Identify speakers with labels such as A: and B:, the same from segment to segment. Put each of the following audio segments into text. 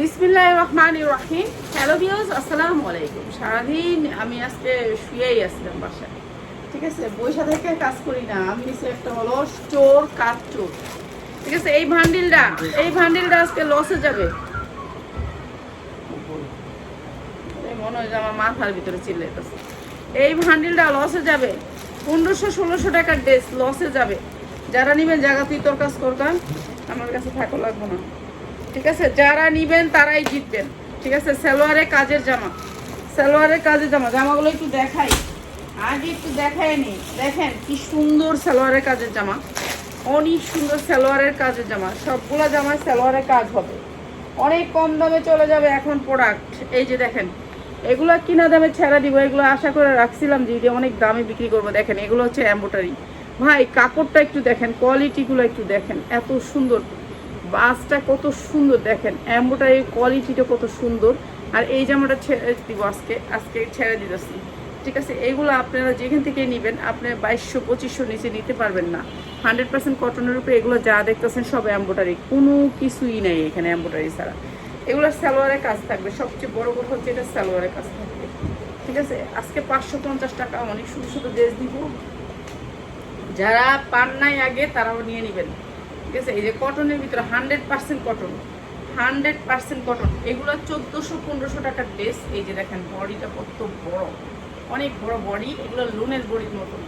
A: বিসমিল্লাহ রহমান রাহিম। হ্যালো আলাইকুম সারাদিন আমি আজকে শুয়েই আসলাম বাসায়। ঠিক আছে বৈশা থেকে কাজ করি না। আমি নিচে একটা হলো চোর কাজ চোর। ঠিক আছে, এই ভান্ডিলটা এই ভান্ডিলটা আজকে লসে যাবে। মনে হয় যে আমার মাথার ভিতরে চিল্লে এই ভান্ডিলটা লসে যাবে। পনেরোশো, ষোলোশো টাকার ড্রেস লসে যাবে। যারা নিবেন জায়গা তুই তোর কাজ করতাম। আমার কাছে থাকো লাগবো না। ঠিক আছে? যারা নিবেন, তারাই জিতবেন। ঠিক আছে? সালোয়ারের কাজের জামা। সালোয়ারের কাজের জামা। জামাগুলো একটু দেখাই। আগে একটু দেখাই নি। দেখেন কি সুন্দর সালোয়ারের কাজের জামা। অনেক সুন্দর সালোয়ারের কাজের জামা। সবগুলো জামায় সালোয়ারের কাজ হবে। অনেক কম দামে চলে যাবে এখন প্রোডাক্ট এই যে দেখেন, এগুলো কিনা দামে ছেড়া দিব। এগুলো আশা করে রাখছিলাম যে এটা অনেক দামে বিক্রি করব। দেখেন, এগুলো হচ্ছে অ্যাম্বোটারি ভাই, কাপড়টা একটু দেখেন কোয়ালিটিগুলো একটু দেখেন। এত সুন্দর। বাসটা কত সুন্দর দেখেন অ্যাম্বোটারি কোয়ালিটিটা কত সুন্দর। আর এই জামাটা ছেড়ে দিব আজকে আজকে ছেড়ে দিতেছি। ঠিক আছে, এগুলো আপনারা যেখান থেকে নেবেন, আপনি বাইশশো, পঁচিশশো নিচে নিতে পারবেন না। হান্ড্রেড পার্সেন্ট কটনের উপরে এগুলো যা দেখতেছেন সব এম্বোটারি কোনো কিছুই নেই এখানে এম্বোটারি ছাড়া। এগুলো সালোয়ারের কাজ থাকবে। সবচেয়ে বড় কথা হচ্ছে এটা সালোয়ারের কাজ থাকবে। ঠিক আছে, আজকে পাঁচশো পঞ্চাশ টাকা, অনেক শুধু শুধু ড্রেস দিব। যারা পান নাই আগে, তারাও নিয়ে নেবেন। ঠিক আছে? এই যে কটনের ভিতরে hundred percent cotton hundred percent cotton এগুলো চোদ্দোশো, পনেরোশো টাকার ড্রেস এই যে দেখেন, বডিটা কত বড়, অনেক বড় বডি, এগুলো লোনের বডির মতন।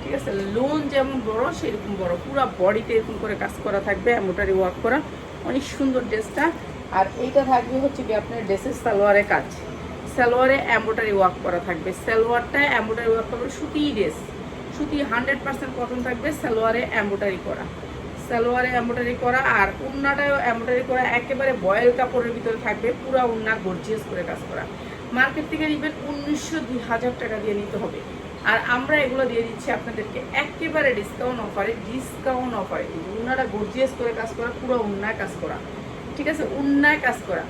A: ঠিক আছে? লোন যেমন বড়, সেরকম বড়। পুরো বডিতে এরকম করে কাজ করা থাকবে এম্বোটারি ওয়ার্ক করা। অনেক সুন্দর ড্রেসটা। আর এইটা থাকবে হচ্ছে কি আপনার ড্রেসের সালোয়ারের কাজ। সালোয়ারে এম্বোটারি ওয়ার্ক করা থাকবে। সালোয়ারটা এম্বোটারি ওয়ার্ক করবে সুতি ড্রেস। সুতি হান্ড্রেড পার্সেন্ট কটন থাকবে, সালোয়ারে এম্বোটারি করা। সালোয়ারে এম্বোটারি করা আর উন্নাটাও এম্বোটারি করা, একেবারে বয়েল কাপড়ের ভিতরে থাকবে পুরো উন্না গর্জিয়াস করে কাজ করা। মার্কেট থেকে নেবেন উনিশশো দুই হাজার টাকা দিয়ে নিতে হবে। আর আমরা এগুলো দিয়ে দিচ্ছি আপনাদেরকে একেবারে ডিসকাউন্ট অফারে ডিসকাউন্ট অফারে উন্নাটা গর্জিয়াস করে কাজ করা, পুরো উন্নায় কাজ করা। ঠিক আছে? উন্নায় কাজ করা।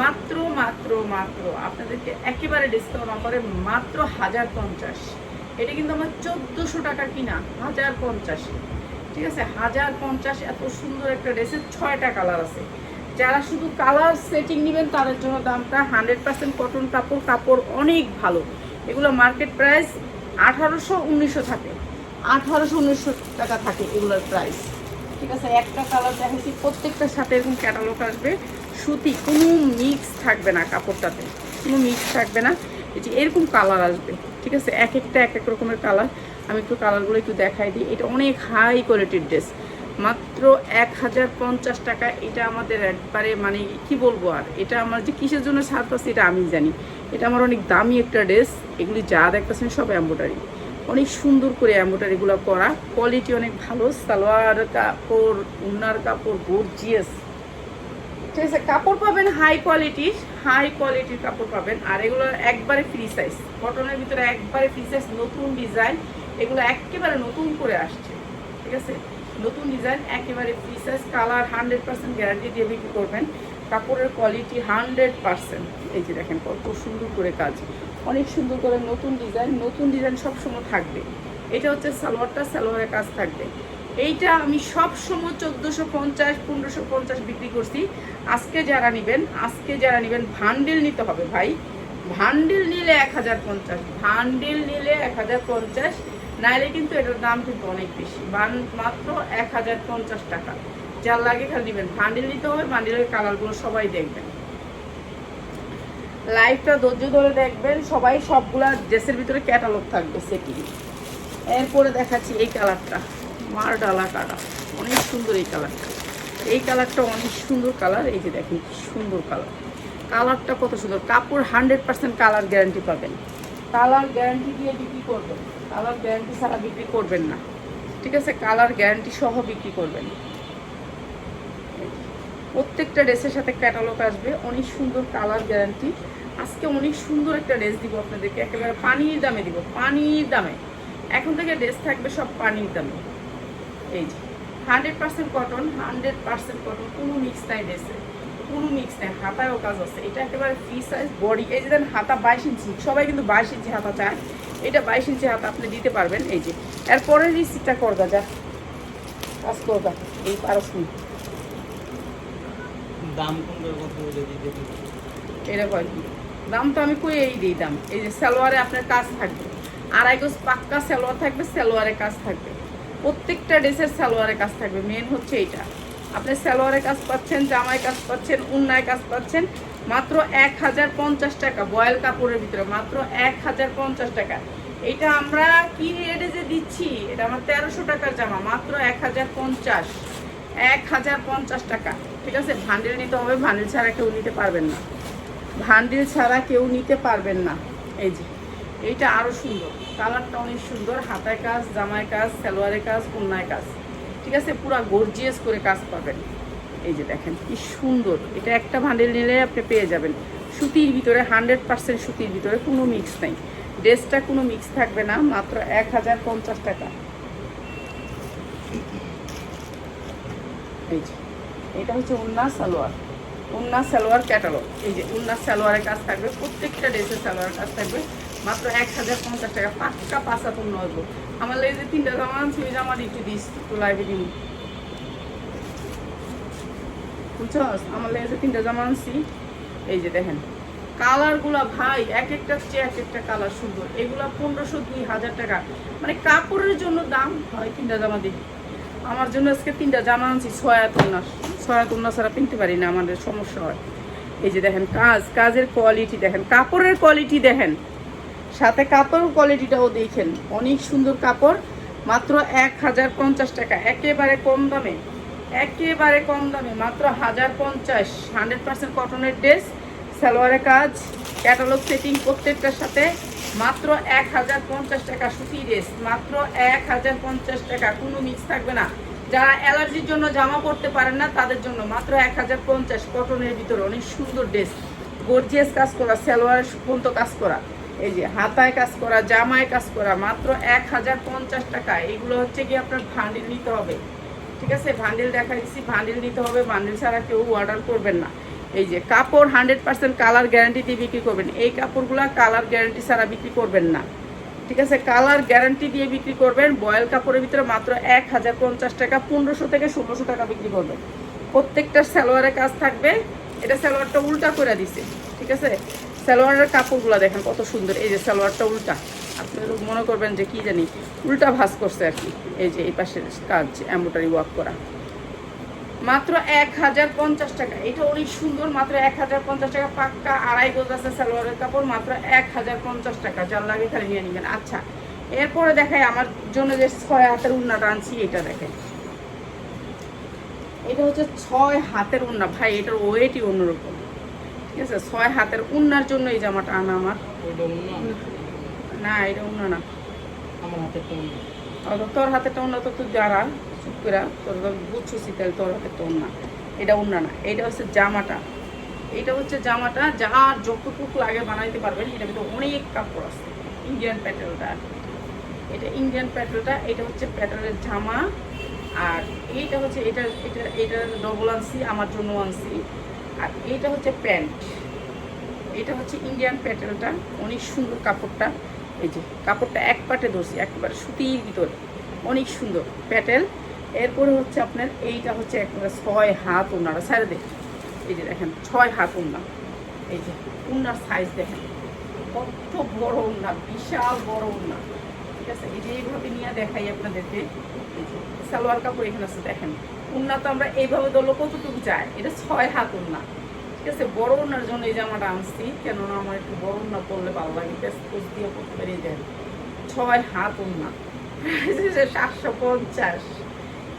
A: মাত্র মাত্র মাত্র আপনাদেরকে একেবারে ডিসকাউন্ট অফারে মাত্র হাজার পঞ্চাশ। এটা কিন্তু আমার চোদ্দোশো টাকা কিনা, হাজার পঞ্চাশে। ঠিক আছে, হাজার পঞ্চাশ এত সুন্দর একটা ড্রেসের ছয়টা কালার আছে। যারা শুধু কালার সেটিং নেবেন, তাদের জন্য দামটা হান্ড্রেড পার্সেন্ট কটন কাপড় কাপড় অনেক ভালো। এগুলো মার্কেট প্রাইস আঠারোশো উনিশশো থাকে। আঠারোশো উনিশশো টাকা থাকে এগুলোর প্রাইস ঠিক আছে, একটা কালার দেখাচ্ছি প্রত্যেকটার সাথে এরকম ক্যাটালগ আসবে। সুতি, কোনো মিক্স থাকবে না কাপড়টাতে, কোনো মিক্স থাকবে না। এরকম কালার আসবে। ঠিক আছে, এক একটা, এক এক রকমের কালার। আমি একটু কালারগুলো একটু দেখাই দিই। এটা অনেক হাই কোয়ালিটির ড্রেস মাত্র এক হাজার পঞ্চাশ টাকা। এটা আমাদের একবারে মানে কি বলব আর? এটা আমার যে কিসের জন্য ছাড় পাচ্ছে এটা আমি জানি। এটা আমার অনেক দামি একটা ড্রেস এগুলি যা দেখতেছেন সব এম্বোটারি অনেক সুন্দর করে এম্বোটারিগুলো করা। কোয়ালিটি অনেক ভালো। সালোয়ার কাপড় উন্নার কাপড় গর্জিয়াস ঠিক আছে, কাপড় পাবেন হাই কোয়ালিটির হাই কোয়ালিটির কাপড় পাবেন। আর এগুলো একবারে ফ্রি সাইজ কটনের ভিতরে একবারে ফ্রি সাইজ নতুন ডিজাইন এগুলো একেবারে নতুন করে আসছে, ঠিক আছে? নতুন ডিজাইন একেবারে size colour hundred percent guarantee দিয়ে বিক্রি করবেন। কাপড়ের কোয়ালিটি হান্ড্রেড পার্সেন্ট এই যে দেখেন কত সুন্দর করে কাজ। অনেক সুন্দর করে নতুন ডিজাইন নতুন ডিজাইন সবসময় থাকবে। এটা হচ্ছে সালোয়ারটা, সালোয়ারের কাজ থাকবে। এইটা আমি সব সময় চোদ্দোশো পঞ্চাশ, পনেরোশো পঞ্চাশ বিক্রি করছি। আজকে যারা নেবেন, আজকে যারা নেবেন ভান্ডিল নিতে হবে ভাই। ভান্ডিল নিলে এক হাজার পঞ্চাশ ভান্ডিল নিলে এক হাজার পঞ্চাশ। নাইলে কিন্তু এটার দাম কিন্তু অনেক বেশি। মাত্র এক হাজার পঞ্চাশ টাকা। যার লাগে খালি নেবেন ভান্ডিল নিতে হবে ভান্ডিলের কালারগুলো সবাই দেখবেন। লাইভটা ধৈর্য ধরে দেখবেন। সবাই সবগুলা ড্রেসের ভিতরে ক্যাটালগ থাকবে সেটি এরপরে দেখাচ্ছি এই কালারটা মার ডালা কালার অনেক সুন্দর এই কালারটা এই কালারটা অনেক সুন্দর কালার এই যে দেখেন সুন্দর কালার কালারটা কত সুন্দর। কাপড় হান্ড্রেড পার্সেন্ট কালার গ্যারান্টি পাবেন। কালার গ্যারান্টি দিয়ে বিক্রি করবেন। কালার গ্যারান্টি ছাড়া বিক্রি করবেন না। ঠিক আছে? কালার গ্যারান্টি সহ বিক্রি করবেন। প্রত্যেকটা ড্রেসের সাথে ক্যাটালগ আসবে। অনেক সুন্দর কালার গ্যারান্টি। আজকে অনেক সুন্দর একটা ড্রেস দিব আপনাদেরকে। একেবারে পানির দামে দিব। পানির দামে। এখন থেকে ড্রেস থাকবে সব পানির দামে। এই যে hundred percent cotton hundred percent cotton কোনো মিক্স নাই ড্রেসে। কোনো মিক্স নাই হাতায়ও কাজ আছে। এটা একেবারে ফ্রি সাইজ বডি এই যে দেন হাতা বাইশ ইঞ্চি সবাই কিন্তু বাইশ ইঞ্চি হাতা চায়। এটা বাইশ ইঞ্চি হাতা আপনি দিতে পারবেন এই যে। এরপরের এই সিটটা করগা যা। কাজ করগা এই পারস
B: দাম?
A: এটা কয় কি দাম তো আমি কই এই দিই দাম। এই যে সালোয়ারে আপনার কাজ থাকবে। আড়াই গোজ পাক্কা সালোয়ার থাকবে সালোয়ারে কাজ থাকবে। প্রত্যেকটা ড্রেসের সালোয়ারে কাজ থাকবে। মেন হচ্ছে এইটা। আপনি সালোয়ারে কাজ পাচ্ছেন, জামায় কাজ পাচ্ছেন, উন্নায় কাজ পাচ্ছেন, মাত্র এক হাজার পঞ্চাশ টাকা, বয়েল কাপড়ের ভিতরে, মাত্র এক হাজার পঞ্চাশ টাকা। এটা আমরা কি রেটে যে দিচ্ছি? এটা আমার তেরোশো টাকার জামা, মাত্র এক হাজার পঞ্চাশ। এক হাজার পঞ্চাশ টাকা। ঠিক আছে? ভান্ডেল নিতে হবে, ভান্ডেল ছাড়া কেউ নিতে পারবেন না। ভান্ডিল ছাড়া কেউ নিতে পারবেন না। এই যে, এইটা আরও সুন্দর। কালারটা অনেক সুন্দর। হাতায় কাজ, জামায় কাজ সালোয়ারের কাজ কন্যায় কাজ। ঠিক আছে? পুরো গর্জিয়াস করে কাজ পাবেন। এই যে দেখেন, কি সুন্দর। এটা একটা ভান্ডেল নিলে আপনি পেয়ে যাবেন। সুতির ভিতরে হান্ড্রেড পার্সেন্ট সুতির ভিতরে কোনো মিক্স নেই। ড্রেসটা কোনো মিক্স থাকবে না, মাত্র এক হাজার পঞ্চাশ টাকা। এই যে, এটা হচ্ছে উন্না সালোয়ার। উন্না সালোয়ার ক্যাটালগ এই যে উন্না সালোয়ারের কাজ থাকবে, প্রত্যেকটা ড্রেসের সালোয়ারের কাজ থাকবে, মাত্র এক হাজার পঞ্চাশ টাকা। পাক্কা পাঁচা পূর্ণ হইব আমার এই যে তিনটা জামা আনছি, ওই জামার একটু দিস, একটু লাইভে দিন আমার লেগে যে তিনটা জামা আনছি, এই যে দেখেন। কালারগুলা ভাই, এক একটা চেয়ে এক একটা কালার সুন্দর। এগুলা পনেরোশো দুই হাজার টাকা। মানে কাপড়ের জন্য দাম হয় তিনটা জামা দিই আমার জন্য আজকে তিনটা জামা আনছি ছয়া তুলনা ছয়া তুলনা ছাড়া কিনতে পারি না, আমাদের সমস্যা হয়। এই যে দেখেন, কাজ, কাজের কোয়ালিটি দেখেন, কাপড়ের কোয়ালিটি দেখেন। সাথে কাপড় কোয়ালিটিটাও দেখেন। অনেক সুন্দর কাপড়, মাত্র এক হাজার পঞ্চাশ টাকা। একেবারে কম দামে, একেবারে কম দামে, মাত্র হাজার পঞ্চাশ। হান্ড্রেড পার্সেন্ট কটনের ড্রেস সালোয়ারের কাজ ক্যাটালগ সেটিং প্রত্যেকটার সাথে, মাত্র এক হাজার পঞ্চাশ টাকা সুতি ড্রেস মাত্র এক হাজার পঞ্চাশ টাকা। কোনো মিক্স থাকবে না। যারা অ্যালার্জির জন্য জামা পরতে পারেন না, তাদের জন্য মাত্র এক হাজার পঞ্চাশ কটনের ভিতরে অনেক সুন্দর ড্রেস গর্জিয়াস কাজ করা সালোয়ার পর্যন্ত কাজ করা। এই যে হাতায় কাজ করা, জামায় কাজ করা, মাত্র এক হাজার পঞ্চাশ টাকা। এগুলো হচ্ছে কি আপনার ভান্ডিল নিতে হবে। ঠিক আছে? ভান্ডিল দেখা দিচ্ছি ভান্ডিল নিতে হবে। ভান্ডিল ছাড়া কেউ অর্ডার করবেন না। এই যে কাপড় হান্ড্রেড পার্সেন্ট কালার গ্যারান্টি দিয়ে বিক্রি করবেন। এই কাপড়গুলো কালার গ্যারান্টি ছাড়া বিক্রি করবেন না। ঠিক আছে? কালার গ্যারান্টি দিয়ে বিক্রি করবেন। বয়েল কাপড়ের ভিতরে মাত্র এক হাজার পঞ্চাশ টাকা, পনেরোশো থেকে ষোলোশো টাকা বিক্রি করবেন। প্রত্যেকটা সালোয়ারের কাজ থাকবে। এটা সালোয়ারটা উল্টা করে দিছে। ঠিক আছে? সালোয়ারের কাপড়গুলো দেখেন কত সুন্দর। এই যে সালোয়ারটা উল্টা। আপনারা মনে করবেন যে কি জানি, উল্টা ভাঁজ করছে আর কি। এই যে এই পাশের কাজ এম্বোটারি ওয়ার্ক করা। মাত্র এক হাজার পঞ্চাশ টাকা। এটা অনেক সুন্দর, মাত্র এক হাজার পঞ্চাশ টাকা। পাক্কা আড়াই গোজ আছে সালোয়ারের কাপড়, মাত্র এক হাজার পঞ্চাশ টাকা। যার লাগে খালি নিয়ে নেবেন। আচ্ছা এরপরে দেখাই আমার জন্য যে ছয় হাতের উন্নাটা আনছি এটা দেখেন। এটা হচ্ছে ছয় হাতের উন্না। ভাই, এটার ওয়েটই অন্যরকম। ঠিক আছে ছয় হাতের উন্নার জন্য এই জামাটা আনা আমার। না এটা উন্না না। তোর হাতেরটা উন্না তো তুই যারা চুপ করে তোর তো বুঝছিস তাহলে তোর হাতেরটা উন্না। এটা উন্না না এটা হচ্ছে জামাটা। এটা হচ্ছে জামাটা যার যতটুকু লাগে বানাইতে পারবেন এটার ভিতরে অনেক কাপড় আছে। ইন্ডিয়ান প্যাটেলটা এটা ইন্ডিয়ান প্যাটেলটা এটা হচ্ছে প্যাটেলের জামা আর এইটা হচ্ছে এটা এটা এটা ডবল আনছি আমার জন্য আনছি। আর এইটা হচ্ছে প্যান্ট। এটা হচ্ছে ইন্ডিয়ান প্যাটেলটা অনেক সুন্দর কাপড়টা। এই যে, কাপড়টা এক পাটে ধরছি, একেবারে সুতির ভিতরে। অনেক সুন্দর প্যাটেল। এরপরে হচ্ছে আপনার, এইটা হচ্ছে একেবারে ছয় হাত ওনারা সাইড দেখ এই যে দেখেন, ছয় হাত ওনা এই যে উন্নার সাইজ দেখেন। কত বড় উন্না বিশাল বড় উন্না ঠিক আছে? এই যে এইভাবে নিয়ে দেখাই আপনাদেরকে। এই যে, সালোয়ার কাপড় এখানে আছে, দেখেন। উন্না তো আমরা এইভাবে ধরলো, কতটুকু যায় এটা ছয় হাত উন্না। ঠিক আছে? বড় উন্নার জন্য এই জামাটা আনছি, কেননা আমার একটু বড় উন্না পরলে ভালো লাগে দিয়ে পড়তে বেরিয়ে যায় ছয় হাত উন্না। সাতশো পঞ্চাশ।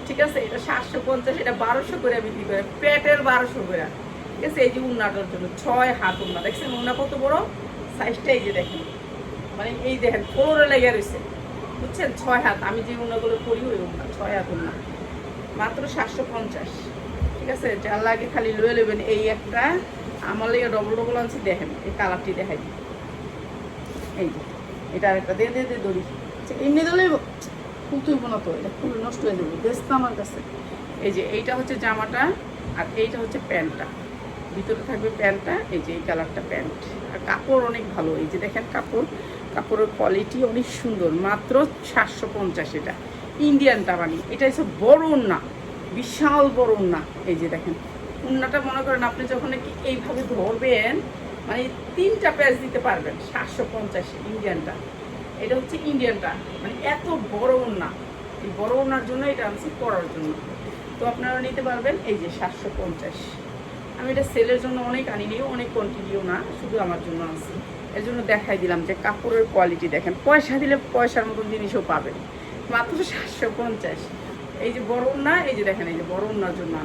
A: ঠিক আছে? এটা সাতশো পঞ্চাশ, এটা বারোশো করে বিক্রি করে। পেটের বারোশো করে। ঠিক আছে? এই যে উন্নাটার জন্য ছয় হাত উন্না। দেখছেন উন্না কত বড়? সাইজটা এই যে দেখেন। মানে এই দেখেন ফ্লোরে লেগে রয়েছে। বুঝছেন? ছয় হাত। আমি যে উন্নাগুলো করি ওই উন্না, ছয় হাত উন্না। মাত্র সাতশো পঞ্চাশ। ঠিক আছে? যার লাগে খালি লয়ে নেবেন এই একটা আমার লেগে ডবল ডবল আনছি দেখেন এই কালারটি দেখাই। এই এটা একটা দিয়ে দিয়ে দিয়ে দড়ি আচ্ছা, এমনি দলে ফুল তুলব না তো এটা ফুল নষ্ট হয়ে যাবে। তো আমার কাছে। এই যে এইটা হচ্ছে জামাটা আর এইটা হচ্ছে প্যান্টটা। ভিতরে থাকবে প্যান্টটা এই যে এই কালারটা প্যান্ট। আর কাপড় অনেক ভালো। এই যে দেখেন কাপড়। কাপড়ের কোয়ালিটি অনেক সুন্দর। মাত্র সাতশো পঞ্চাশ এটা। ইন্ডিয়ানটা বানি এটা হচ্ছে বড় না বিশাল বড় না এই যে দেখেন, উন্নাটা মনে করেন আপনি যখন কি এইভাবে ধরবেন মানে তিনটা প্যাচ দিতে পারবেন, সাতশো পঞ্চাশ ইন্ডিয়ানটা এটা হচ্ছে ইন্ডিয়ানটা মানে এত বড় উন্না। এই বড় উন্নার জন্য এটা আনছি পরার জন্য। তো আপনারা নিতে পারবেন এই যে সাতশো পঞ্চাশ। আমি এটা সেলের জন্য অনেক আনিনি, অনেক কন্টিনিউ না, শুধু আমার জন্য আনছি। এর জন্য দেখাই দিলাম যে কাপড়ের কোয়ালিটি দেখেন। পয়সা দিলে পয়সার মতন জিনিসও পাবেন। মাত্র সাতশো পঞ্চাশ। এই যে বড় উন্না, এই যে দেখেন, এই যে বড় উন্নার জন্য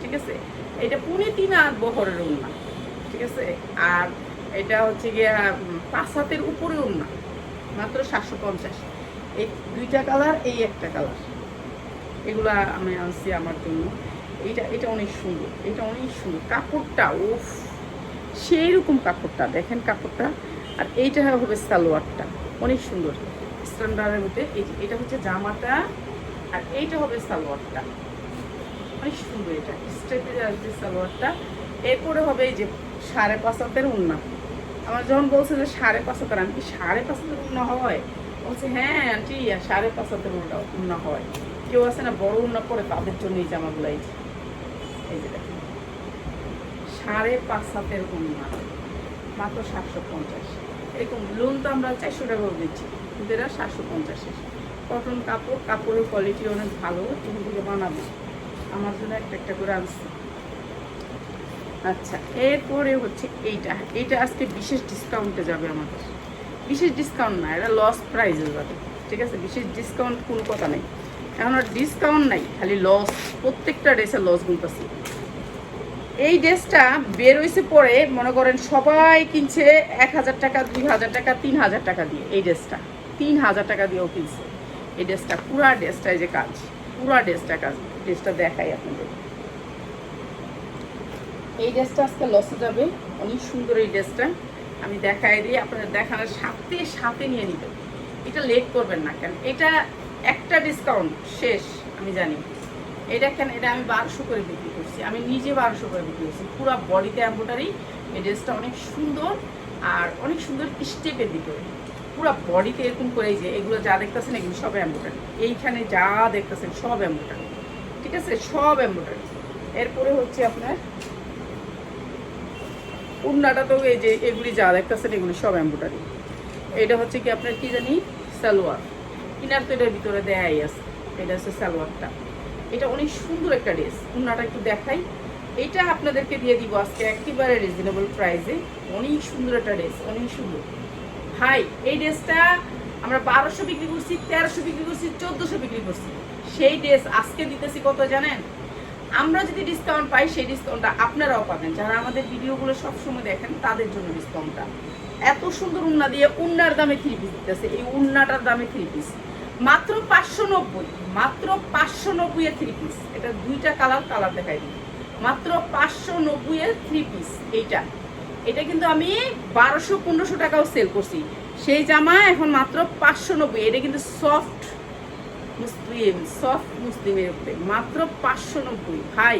A: ঠিক আছে? এটা পুনে তিন আর বহরের উন্না, ঠিক আছে? আর এটা হচ্ছে গিয়া পাঁচ হাতের উপরে উন্না, মাত্র সাতশো পঞ্চাশ। এই দুইটা কালার, এই একটা কালার। এগুলা আমি আনছি আমার জন্য। এটা এটা অনেক সুন্দর, এটা অনেক সুন্দর। কাপড়টা, উফ সেই রকম কাপড়টা, দেখেন কাপড়টা। আর এইটা হবে সালোয়ারটা, অনেক সুন্দর। স্ট্যান্ডার্ডের মধ্যে এটা হচ্ছে জামাটা আর এইটা হবে সালোয়ারটা। অনেক সুন্দর এটা স্টেপে আসবে সালোয়ারটা। এরপরে হবে এই যে সাড়ে পাঁচ হাতের উন্না। আমার যখন বলছে যে সাড়ে পাঁচ হাতের, আমি কি সাড়ে পাঁচ হাতের উন্না হয়? বলছে হ্যাঁ আন্টি সাড়ে পাঁচ হাতের উন্না উন্না হয়। কেউ আছে না বড় উন্না পরে তাদের জন্য এই জামাগুলো এই যে। সাড়ে পাঁচ হাতের উন্না, মাত্র সাতশো পঞ্চাশ। এরকম লোন তো আমরা চারশো টাকা করে দিচ্ছি। এরা সাতশো পঞ্চাশের কটন কাপড়, কাপড়ের কোয়ালিটি অনেক ভালো এখান থেকে বানাবো। আমার জন্য একটা একটা করে আনছি। আচ্ছা এরপরে হচ্ছে এইটা। এইটা আজকে বিশেষ ডিসকাউন্টে যাবে আমাদের। বিশেষ ডিসকাউন্ট না, এটা লস প্রাইজে যাবে। ঠিক আছে? বিশেষ ডিসকাউন্ট কোনো কথা নেই। এখন আর ডিসকাউন্ট নাই, খালি লস প্রত্যেকটা ড্রেসের লস গুনতেছি। এই ড্রেসটা বের হয়েছে পরে, মনে করেন সবাই কিনছে এক হাজার টাকা, দুই হাজার টাকা, তিন হাজার টাকা দিয়ে এই ড্রেসটা তিন হাজার টাকা দিয়েও কিনছে। এই ড্রেসটা, পুরা ড্রেসটাই যে কাজ, পুরা ড্রেসটা কাজ, ড্রেসটা দেখাই আপনাদের। এই ড্রেসটা আজকে লসে যাবে, অনেক সুন্দর এই ড্রেসটা। আমি দেখাই দিই, আপনাদের দেখানোর সাথে সাথে নিয়ে নিবেন। এটা লেট করবেন না কেন? এটা একটা ডিসকাউন্ট শেষ, আমি জানি। এটা কেন এটা আমি বারোশো করে বিক্রি করছি। আমি নিজে বারোশো করে বিক্রি করছি। পুরো বডিতে এম্ব্রয়ডারি এই ড্রেসটা অনেক সুন্দর আর অনেক সুন্দর স্টেপের ভিতরে পুরো বডিতে এরকম করে যে, এগুলো যা দেখতেছেন এগুলো সব এম্ব্রয়ডারি এইখানে যা দেখতেছেন সব এম্ব্রয়ডারি ঠিক আছে? সব এম্ব্রয়ডারি এরপরে হচ্ছে আপনার উন্নাটা তো এই যে, এগুলি যা দেখতেছেন এগুলি সব এম্ব্রয়ডারি এটা হচ্ছে কি আপনার কি জানি? সালোয়ার। কিনার তো এটার ভিতরে দেয়াই আছে। এটা হচ্ছে সালোয়ারটা। এটা অনেক সুন্দর একটা ড্রেস। উন্নাটা একটু দেখাই। এটা আপনাদেরকে দিয়ে দিব আজকে একেবারে রিজনেবল প্রাইসে অনেক সুন্দর একটা ড্রেস। অনেক সুন্দর। ভাই, এই ড্রেসটা আমরা বারোশো বিক্রি করছি, তেরোশো বিক্রি করছি, চোদ্দোশো বিক্রি করছি। সেই ড্রেস আজকে দিতেছি কত জানেন? আমরা যদি ডিসকাউন্ট পাই, সেই ডিসকাউন্টটা আপনারাও পাবেন। যারা আমাদের ভিডিওগুলো সবসময় দেখেন, তাদের জন্য ডিসকাউন্টটা এত সুন্দর উন্না দিয়ে উন্নার দামে থ্রি পিস দিতেছে। এই উন্নাটার দামে থ্রি পিস মাত্র পাঁচশো নব্বই, মাত্র পাঁচশো নব্বই এর থ্রি পিস এটা দুইটা কালার কালার দেখাই দিই। মাত্র পাঁচশো নব্বই এর থ্রি পিস এইটা। এটা কিন্তু আমি বারোশো, পনেরোশো টাকাও সেল করছি। সেই জামা এখন মাত্র পাঁচশো নব্বই, এটা কিন্তু সফট মুসলিম সফট মুসলিমের উপরে, মাত্র পাঁচশো নব্বই। ভাই,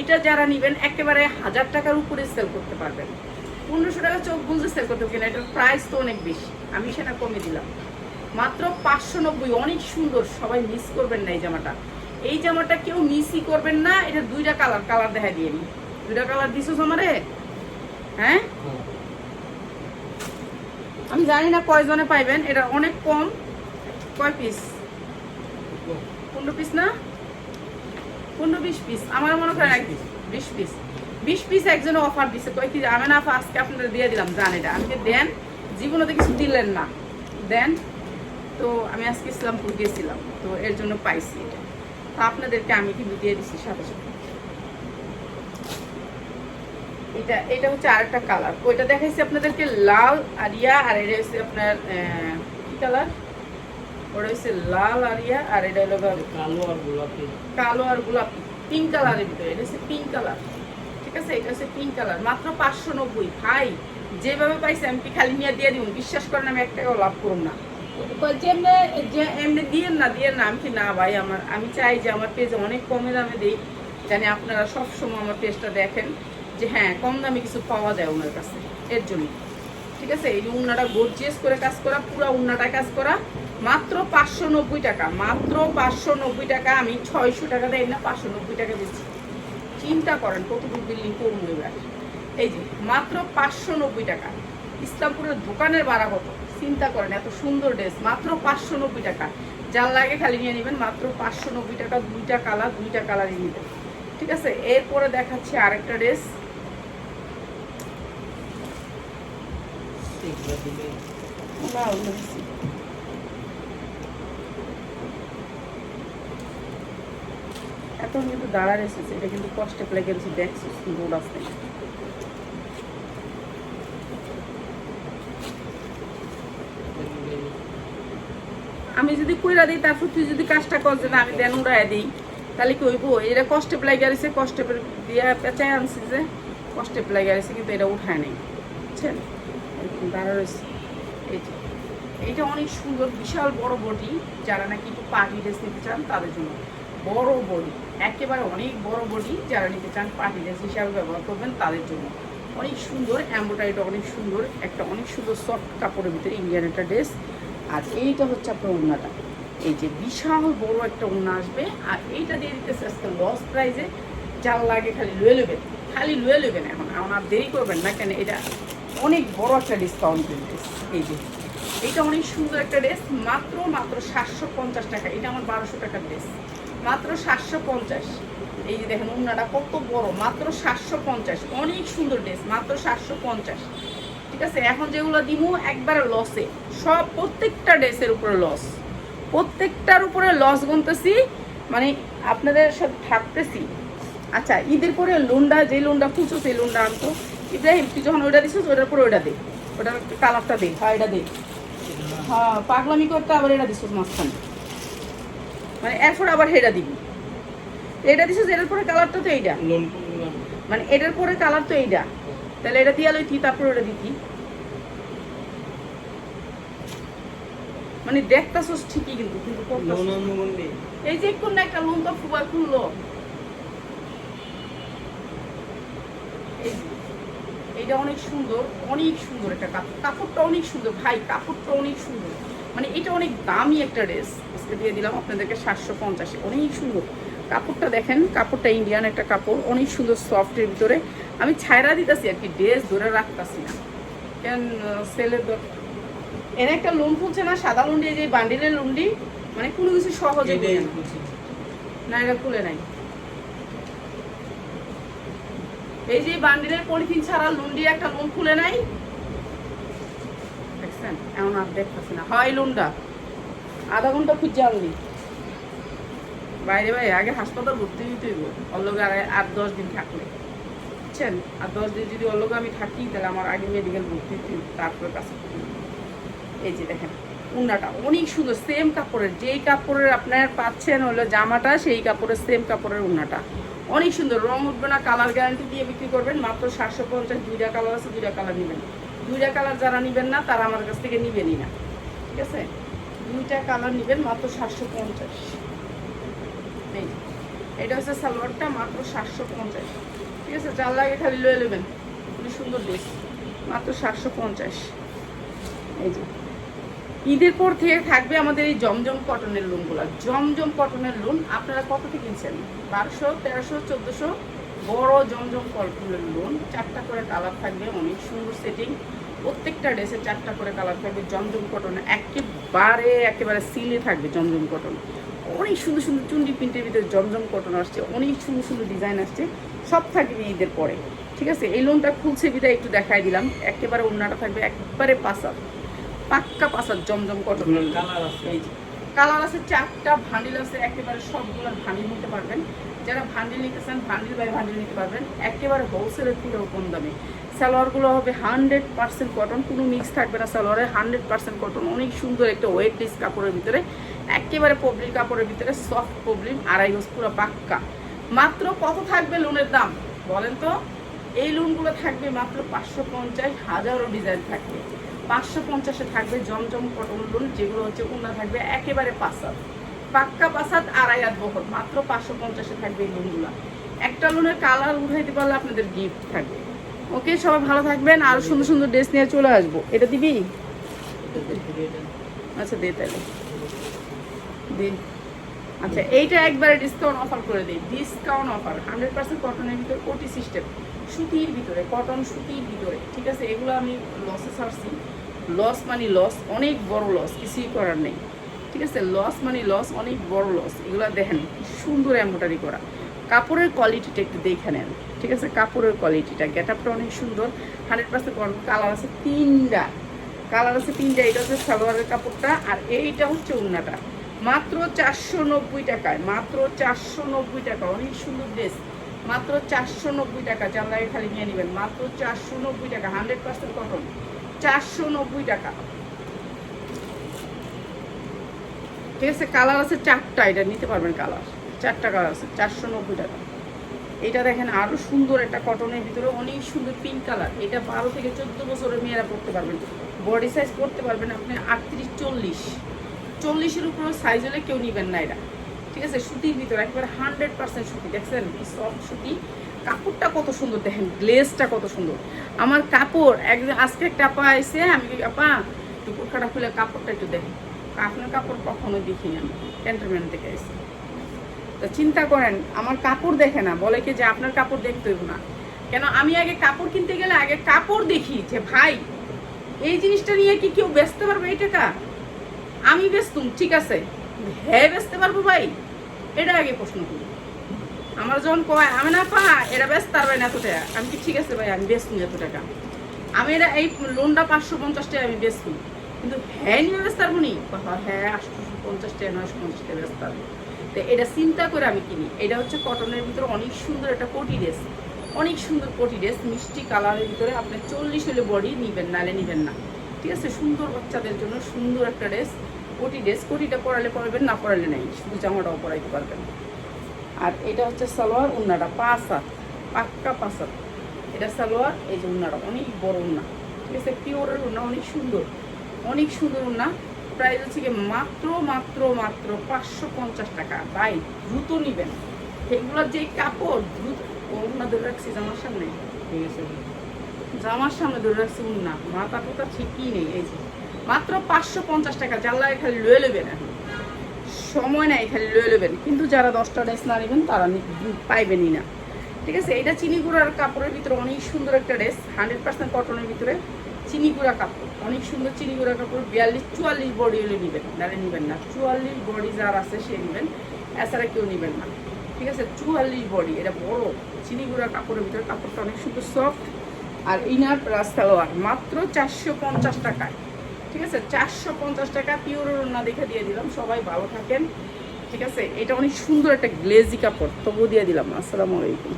A: এটা যারা নেবেন, একেবারে হাজার টাকার উপরে সেল করতে পারবেন। পনেরোশো টাকা চোখ বুঝতে সেল করতে পারবেন এটার প্রাইস তো অনেক বেশি। আমি সেটা কমে দিলাম। মাত্র পাঁচশো নব্বই, অনেক সুন্দর। সবাই মিস করবেন না এই জামাটা। এই জামাটা কেউ মিসই করবেন না, এটা দুইটা কালার কালার দেখা দিয়ে নি দুইটা কালার দিছো আমারে? হ্যাঁ? আমি জানি না কয়জনে পাইবেন এটা অনেক কম। কয় পিস পনেরো পিস না? পনেরো বিশ পিস আমার মনে করেন এক বিশ পিস বিশ পিস একজনে অফার দিছে কয় কি আমি না আজকে আপনারা দিয়ে দিলাম জান এটা আমাকে দেন জীবনে তো কিছু দিলেন না। দেন তো আমি আজকে ইসলামপুর গেছিলাম তো এর জন্য পাইছি এটা। তো আপনাদেরকে আমি কিন্তু দিয়ে দিচ্ছি সাথে সাথে। এটা এটা হচ্ছে আরেকটা কালার ওইটা দেখাইছি আপনাদেরকে লাল আরিয়া আর এটা হচ্ছে আপনার কি কালার ওটা হচ্ছে লাল আরিয়া আর এটা হলো
B: কালো আর গোলাপি।
A: কালো আর গোলাপি। পিঙ্ক কালারের ভিতরে। এটা হচ্ছে পিঙ্ক কালার ঠিক আছে? এটা হচ্ছে পিঙ্ক কালার মাত্র পাঁচশো নব্বই। ভাই যেভাবে পাইছি আমি কি খালি নিয়ে দিয়ে দিব? বিশ্বাস করেন আমি এক টাকাও লাভ করুন না। এমনি যে এমনি দিয়েন না দিয়েন না। আমি কি না ভাই আমার আমি চাই যে আমার পেজে অনেক কমে দামে দিই। জানি আপনারা সবসময় আমার পেজটা দেখেন। যে হ্যাঁ কম দামে কিছু পাওয়া যায় ওনার কাছে এর জন্য। ঠিক আছে? এই উন্নাটা গর্জিয়াস করে কাজ করা, পুরো উন্নাটা কাজ করা, মাত্র পাঁচশো নব্বই টাকা, মাত্র পাঁচশো নব্বই টাকা, আমি ছয়শো টাকা দেয় না, পাঁচশো নব্বই টাকা দিচ্ছি। চিন্তা করেন কতটুকু বিল্ডিং করুন এবার। এই যে, মাত্র পাঁচশো নব্বই টাকা। ইসলামপুরের দোকানের ভাড়া কত? চিন্তা করেন, এত সুন্দর ড্রেস মাত্র পাঁচশো নব্বই টাকা। যার লাগে খালি নিয়ে নেবেন, মাত্র পাঁচশো নব্বই টাকা, দুইটা কালার দুইটা কালারই নেবেন। ঠিক আছে? এরপরে দেখাচ্ছি আরেকটা ড্রেস
B: এগুলো দিলে
A: কিন্তু দাঁড়ার এসেছে, এটা কিন্তু কষ্টে আসতে আমি যদি কইরা দিই, তারপর তুই যদি কাজটা কর না, আমি দেন উড়াই দিই, তাহলে কি হইব? এটা কষ্টে প্লাই গেছে কষ্টে দিয়ে পেঁচাই আনছি যে কষ্টে প্লাই গেছে, কিন্তু এটা উঠায় নেই। বুঝছেন? রয়েছে এই যে এইটা অনেক সুন্দর, বিশাল বড় বডি যারা নাকি একটু পার্টি ড্রেস নিতে চান তাদের জন্য। বড় বডি একেবারে অনেক বড় বডি যারা নিতে চান পার্টি ড্রেস হিসাবে ব্যবহার করবেন তাদের জন্য। অনেক সুন্দর এম্ব্রয়ডারিটা অনেক সুন্দর, একটা অনেক সুন্দর সফট কাপড়ের ভিতরে ইন্ডিয়ান একটা ড্রেস আর এইটা হচ্ছে আপনার ওড়নাটা। এই যে বিশাল বড় একটা ওড়না আসবে, আর এইটা দিয়ে দিতেছে আজকে লস প্রাইজে যার লাগে খালি লুয়ে নেবেন খালি লুয়ে নেবেন এখন। আর দেরি করবেন না, কেন এটা অনেক বড় একটা ডিসকাউন্ট ড্রেস এই যে। এটা অনেক সুন্দর একটা ড্রেস মাত্র মাত্র সাতশো পঞ্চাশ টাকা। এটা আমার বারোশো টাকার ড্রেস মাত্র সাতশো পঞ্চাশ। এই যে দেখেন উন্নাটা কত বড়। মাত্র সাতশো পঞ্চাশ। অনেক সুন্দর ড্রেস মাত্র সাতশো পঞ্চাশ। ঠিক আছে? এখন যেগুলো দিমু, একবারে লসে সব প্রত্যেকটা ড্রেসের উপরে লস প্রত্যেকটার উপরে লস গুনতেছি মানে আপনাদের সাথে থাকতেছি আচ্ছা ঈদের পরে লোনটা যে লোনটা খুঁজছো, সেই লোনটা আনতো ইব্রাহিম তুই যখন ওইটা দিছিস ওটার পরে ওইটা দে। ওটার কালারটা দে। হ্যাঁ এটা দে। হ্যাঁ পাগলামি করতে আবার এটা দিছিস মাঝখানে। মানে এরপর আবার হেটা দিবি। এটা দিছিস এটার পরে কালারটা তো এইটা। মানে এটার পরে কালার তো এইটা। তাহলে এটা দিয়া লইতি তারপর ওটা দিতি। মানে দেখতাছস ঠিকই কিন্তু কিন্তু এই যে কোন একটা তো ফুবা খুললো। এই যে, এইটা অনেক সুন্দর অনেক সুন্দর একটা কাপড় কাপড়টা অনেক সুন্দর। ভাই কাপড়টা অনেক সুন্দর। মানে এটা অনেক দামি একটা ড্রেস। আজকে দিয়ে দিলাম আপনাদেরকে সাতশো পঞ্চাশে। অনেক সুন্দর। কাপড়টা দেখেন কাপড়টা ইন্ডিয়ান একটা কাপড়। অনেক সুন্দর সফটের ভিতরে। আমি ছায়রা দিতেছি আর কি ড্রেস ধরে রাখতেছি না। কেন সেলের এর একটা লোন খুলছে না সাদা লুন্ডি যে বান্ডিলের লুন্ডি মানে কোনো কিছু সহজে না এটা খুলে নাই। এই যে বান্ডিলের পলিথিন ছাড়া লুন্ডি একটা লোন খুলে নাই। দেখছেন? এমন আর দেখতেছি না। হয় লোনটা আধা ঘণ্টা খুঁজে আনলি বাইরে বাইরে আগে হাসপাতাল ভর্তি হইব। অল্লগে আর আট দশ দিন থাকলে। বুঝছেন? আর দশ দিন যদি অল্লগে আমি থাকি, তাহলে আমার আগে মেডিকেল ভর্তি দিতে তারপরে কাছে এই যে দেখেন, উন্নাটা অনেক সুন্দর সেম কাপড়ের। যেই কাপড়ের আপনার পাচ্ছেন হলো জামাটা, সেই কাপড়ের সেম কাপড়ের উন্নাটা। অনেক সুন্দর। রং উঠবে না, কালার গ্যারান্টি দিয়ে বিক্রি করবেন। মাত্র সাতশো পঞ্চাশ, দুইটা কালার আছে, দুইটা কালার নেবেন। দুইটা কালার যারা নেবেন না, তারা আমার কাছ থেকে নেবেনই না। ঠিক আছে? দুইটা কালার নেবেন, মাত্র সাতশো পঞ্চাশ। এটা হচ্ছে সালোয়ারটা, মাত্র সাতশো পঞ্চাশ। ঠিক আছে? যার লাগে খালি লয়ে নেবেন। খুবই সুন্দর ড্রেস মাত্র সাতশো পঞ্চাশ। এই যে। ঈদের পর থেকে থাকবে আমাদের এই জমজম কটনের লোনগুলো জমজম কটনের লোন আপনারা কততে কিনছেন বারোশো, তেরোশো, চোদ্দোশো? বড় জমজম কটনের লোন চারটা করে কালার থাকবে, অনেক সুন্দর সেটিং প্রত্যেকটা ড্রেসে চারটা করে কালার থাকবে, জমজম কটন একেবারে একেবারে সিলে থাকবে জমজম কটন অনেক সুন্দর সুন্দর চুন্ডি প্রিন্টের ভিতরে জমজম কটন আসছে, অনেক সুন্দর সুন্দর ডিজাইন আসছে, সব থাকবে ঈদের পরে। ঠিক আছে? এই লোনটা খুলছে বিদায়, একটু দেখাই দিলাম। একেবারে অন্যটা থাকবে, একবারে পাসার পাক্কা পাসার জমজম কটন।
B: কালার আছে।
A: কালার আছে চারটা ভান্ডিল আছে একেবারে সবগুলো ভান্ডিল নিতে পারবেন। যারা ভান্ডিল নিতে চান ভান্ডিল বাই ভান্ডিল নিতে পারবেন। একেবারে হোলসেলের থেকেও কম দামে। সালোয়ারগুলো হবে হান্ড্রেড পার্সেন্ট কটন কোনো মিক্স থাকবে না সালোয়ারে হান্ড্রেড পার্সেন্ট কটন অনেক সুন্দর একটা ওয়েট ওয়েটলেস কাপড়ের ভিতরে একেবারে পবলিক কাপড়ের ভিতরে সফট পবলিম আড়াই গজ পুরো পাক্কা। মাত্র কত থাকবে লোনের দাম? বলেন তো। এই লোনগুলো থাকবে মাত্র পাঁচশো পঞ্চাশ হাজারও ডিজাইন থাকবে। পাঁচশো পঞ্চাশে থাকবে জমজম কটন যেগুলো হচ্ছে উন্না থাকবে একেবারে পাসাদ পাক্কা পাসাদ আড়াই হাত বহর, মাত্র পাঁচশো পঞ্চাশে থাকবে এই লোনগুলো একটা লোনের কালার উঠাইতে পারলে আপনাদের গিফট থাকবে। ওকে, সবাই ভালো থাকবেন, আর সুন্দর সুন্দর ড্রেস নিয়ে চলে আসব। এটা দিবি? আচ্ছা দে তাহলে। দে। আচ্ছা এইটা একবারে ডিসকাউন্ট অফার করে দিই ডিসকাউন্ট অফার হান্ড্রেড পার্সেন্ট কটনের ভিতরে কোটি সিস্টেম সুতির ভিতরে কটন সুতির ভিতরে, ঠিক আছে? এগুলো আমি লসে ছাড়ছি। লস মানে লস অনেক বড় লস কিছুই করার নেই। ঠিক আছে? লস মানে লস অনেক বড় লস এগুলো দেখেন সুন্দর এম্ব্রয়ডারি করা। কাপড়ের কোয়ালিটিটা একটু দেখে নেন। ঠিক আছে? কাপড়ের কোয়ালিটিটা গেট আপটা অনেক সুন্দর। হান্ড্রেড পার্সেন্ট কালার আছে তিনটা। কালার আছে তিনটা, এটা হচ্ছে সালোয়ারের কাপড়টা আর এইটা হচ্ছে উন্নাটা। মাত্র চারশো নব্বই টাকায়, মাত্র চারশো নব্বই টাকা, অনেক সুন্দর ড্রেস মাত্র চারশো নব্বই টাকা লাগে খালি নিয়ে নেবেন। মাত্র চারশো নব্বই টাকা হান্ড্রেড পার্সেন্ট কটন চারশো নব্বই টাকা। ঠিক আছে কালার আছে চারটা, এটা নিতে পারবেন কালার চারটা কালার আছে, চারশো নব্বই টাকা। এটা দেখেন আরও সুন্দর একটা কটনের ভিতরে অনেক সুন্দর পিঙ্ক কালার এটা বারো থেকে চোদ্দ বছরের মেয়েরা পড়তে পারবেন। বডি সাইজ করতে পারবেন আপনি আটত্রিশ, চল্লিশ। চল্লিশের উপরে সাইজ হলে কেউ নিবেন না এটা। ঠিক আছে, সুতির ভিতরে, একবারে হান্ড্রেড পার্সেন্ট সুতি, দেখছেন? সফট সুতি। কাপড়টা কত সুন্দর দেখেন গ্লেজটা কত সুন্দর। আমার কাপড় একদিন আজকে একটা আপা এসে আমি আপা, একটু কুটকাটা খুলে কাপড়টা একটু দেখেন আপনার কাপড় কখনো দেখিনি আমি, ক্যান্টনমেন্ট থেকে এসে তো চিন্তা করেন, আমার কাপড় দেখে না, বলে কি যে আপনার কাপড় দেখতে না। কেন, আমি আগে কাপড় কিনতে গেলে আগে কাপড় দেখি যে, ভাই, এই জিনিসটা নিয়ে কি কেউ বেচতে পারবে? এই টাকা আমি বেচতুম ঠিক আছে। হ্যাঁ বেচতে পারব ভাই, এটা আগে প্রশ্ন করি আমার যখন কয়, আমি না পা এটা বেচতে পারবে না এত আমি কি, ঠিক আছে ভাই, আমি বেচতুম এত টাকা। আমি এটা এই লোনটা পাঁচশো পঞ্চাশ টাকা আমি বেচতুম কিন্তু হ্যাঁ নিয়ে বেচতে পারব নি? হ্যাঁ আটশো পঞ্চাশ টাকা নয়শো পঞ্চাশ টাকা বেচতে পারব তো এটা চিন্তা করে আমি কিনি। এটা হচ্ছে কটনের ভিতরে অনেক সুন্দর একটা কোটি ড্রেস। অনেক সুন্দর কোটি ড্রেস, মিষ্টি কালারের ভিতরে আপনি চল্লিশ হলে বডি নিবেন নালে নিবেন না। ঠিক আছে? সুন্দর বাচ্চাদের জন্য সুন্দর একটা ড্রেস, কোটি ড্রেস। কোটিটা পরালে পরাবেন না পরালে নেই। শুধু জামাটাও পরাইতে পারবেন। আর এটা হচ্ছে সালোয়ার উন্নাটা পাঁচ পাক্কা পাঁচ এটা সালোয়ার এই যে উন্নাটা অনেক বড় উন্না। ঠিক আছে? পিওরের উন্না অনেক সুন্দর। অনেক সুন্দর উন্না। প্রাইস হচ্ছে কি মাত্র মাত্র মাত্র পাঁচশো পঞ্চাশ টাকা। ভাই দ্রুত নিবেন। এগুলোর যে কাপড় দ্রুত। উন্না ধরে রাখছি জামার সামনে।
B: ঠিক আছে
A: জামার সামনে ধরে রাখছি উন্না। মাথা টাথা ঠিকই নেই এই যে। মাত্র পাঁচশো পঞ্চাশ টাকা জানলায় খালি লয়ে নেবেন এখন। সময় নাই, খালি লয়ে নেবেন কিন্তু যারা দশটা ড্রেস না নেবেন, তারা পাইবেনই না। ঠিক আছে? এটা চিনি গুঁড়ার কাপড়ের ভিতরে অনেক সুন্দর একটা ড্রেস, হান্ড্রেড পার্সেন্ট কটনের ভিতরে চিনি গুঁড়া কাপড়। অনেক সুন্দর চিনি গুঁড়া কাপড়, বিয়াল্লিশ, চুয়াল্লিশ বডি হলে নেবেন, নাহলে নেবেন না। চুয়াল্লিশ বডি যার আছে, সে নেবেন। এছাড়া কেউ নেবেন না। ঠিক আছে? চুয়াল্লিশ বডি এটা বড়। চিনি গুঁড়া কাপড়ের ভিতরে কাপড়টা অনেক সুন্দর সফট আর ইনার প্লাস সালোয়ার মাত্র চারশো পঞ্চাশ টাকায়। ঠিক আছে? চারশো পঞ্চাশ টাকা পিওর রান্না দেখে দিয়ে দিলাম। সবাই ভালো থাকেন। ঠিক আছে? এটা অনেক সুন্দর একটা গ্লেজি কাপড়। তবুও দিয়ে দিলাম। আসসালামু আলাইকুম।